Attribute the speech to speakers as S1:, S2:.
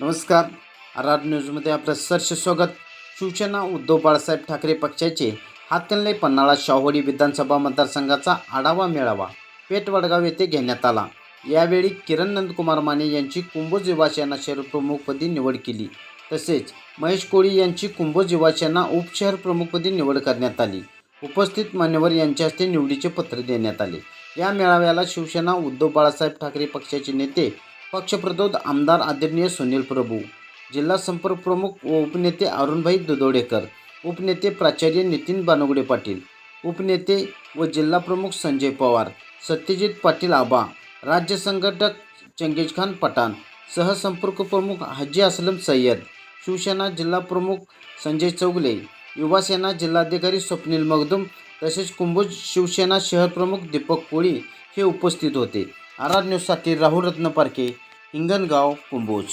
S1: नमस्कार. आर न्यूजमध्ये आपलं सरसे स्वागत. शिवसेना उद्धव बाळासाहेब ठाकरे पक्षाचे हातकणले पन्हाळा शाहोडी विधानसभा मतदारसंघाचा आढावा मेळावा पेटवडगाव येथे घेण्यात आला. यावेळी किरण नंदकुमार माने यांची कुंभोज युवासेना शहरप्रमुखपदी निवड केली. तसेच महेश कोळी यांची कुंभोज युवासेना उपशहर प्रमुखपदी निवड करण्यात आली. उपस्थित मान्यवर यांच्या हस्ते निवडीचे पत्र देण्यात आले. या मेळाव्याला शिवसेना उद्धव बाळासाहेब ठाकरे पक्षाचे नेते पक्षप्रतोद आमदार आदरणीय सुनील प्रभू जिल्हा संपर्क प्रमुख व उपनेते अरुणभाई दुदोडेकर उपनेते प्राचार्य नितीन बानुगडे पाटील उपनेते व जिल्हा प्रमुख संजय पवार सत्यजित पाटील आबा राज्य संघटक चंगेज खान पठाण सहसंपर्क प्रमुख हाजी असलम सय्यद शिवसेना जिल्हा प्रमुख संजय चौगले युवासेना जिल्हाधिकारी स्वप्नील मगदुम तसेच कुंभोज शिवसेना शहर प्रमुख दीपक कोळी हे उपस्थित होते. आर आर न्यूजसाठी राहुल रत्न पारखे हिंगणगाव कुंभोज